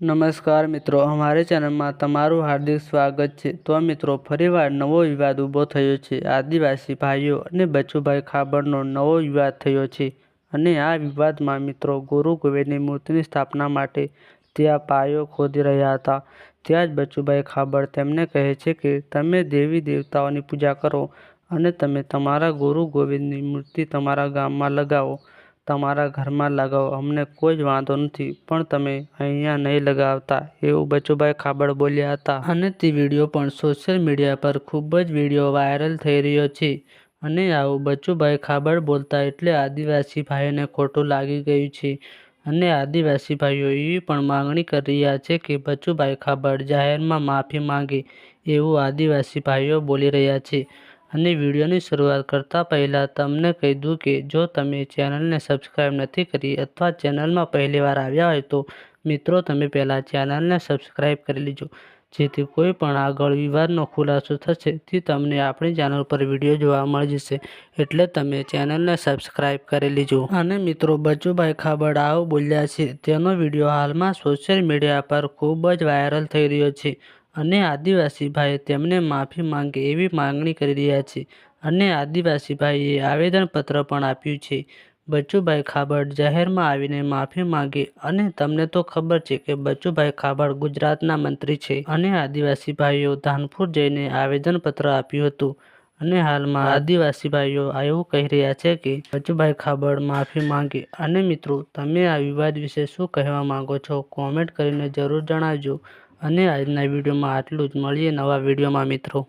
નમસ્કાર મિત્રો, અમારી ચેનલમાં તમારું હાર્દિક સ્વાગત છે. તો મિત્રો, ફરીવાર નવો વિવાદ ઊભો થયો છે. આદિવાસી ભાઈઓ અને બચુભાઈ ખાબડનો નવો વિવાદ થયો છે અને આ વિવાદમાં મિત્રો, ગુરુ ગોવિંદની મૂર્તિની સ્થાપના માટે ત્યાં પાયો ખોદી રહ્યા હતા. ત્યાં જ બચુભાઈ ખાબડ તેમને કહે છે કે, તમે દેવી દેવતાઓની પૂજા કરો અને તમે તમારા ગુરુ ગોવિંદની મૂર્તિ તમારા ગામમાં લગાવો. તમારા ઘરમાં લગાવો. અમને કોઈ જ વાંધો નથી, પણ તમે અહીંયા નહીં લગાવતા, એવું બચુભાઈ ખાબડ બોલ્યા હતા. અને તે વીડિયો પણ સોશિયલ મીડિયા પર ખૂબ જ વીડિયો વાયરલ થઈ રહ્યો છે. અને આવું બચુભાઈ ખાબડ બોલતા એટલે આદિવાસી ભાઈઓને ખોટું લાગી ગયું છે. અને આદિવાસી ભાઈઓ એવી પણ માંગણી કરી રહ્યા છે કે બચુભાઈ ખાબડ જાહેરમાં માફી માંગે, એવું આદિવાસી ભાઈઓ બોલી રહ્યા છે. અને વિડીયોની શરૂઆત કરતા પહેલાં તમને કહી દઉં કે જો તમે ચેનલને સબસ્ક્રાઇબ નથી કરી અથવા ચેનલમાં પહેલીવાર આવ્યા હોય તો મિત્રો તમે પહેલાં ચેનલને સબસ્ક્રાઇબ કરી લેજો. જેથી કોઈ પણ આગળ વિવાદનો ખુલાસો થશે તે તમને આપણી ચેનલ પર વીડિયો જોવા મળી જશે. એટલે તમે ચેનલને સબસ્ક્રાઇબ કરી લેજો. અને મિત્રો બચુભાઈ ખાબડ આવું બોલ્યા છે. તેનો વીડિયો હાલમાં સોશિયલ મીડિયા પર ખૂબ જ વાયરલ થઈ રહ્યો છે. અને આદિવાસી ભાઈ તેમને માફી માંગે એવી માંગણી કરી રહ્યા છે. અને આદિવાસી ભાઈએ આવેદનપત્ર પણ આપ્યું છે. બચુભાઈ ખાબડ જાહેરમાં આવીને માફી માંગે અને તમને તો ખબર છે કે બચુભાઈ ખાબડ ગુજરાતના મંત્રી છે. અને આદિવાસી ભાઈઓ ધાનપુર જઈને આવેદનપત્ર આપ્યું હતું. અને હાલમાં આદિવાસી ભાઈઓ એવું કહી રહ્યા છે કે બચુભાઈ ખાબડ માફી માંગે. અને મિત્રો, તમે આ વિવાદ વિશે શું કહેવા માંગો છો? કોમેન્ટ કરીને જરૂર જણાવજો. અને આજના વિડીયોમાં આટલું જ. મળીએ નવા વિડીયોમાં મિત્રો.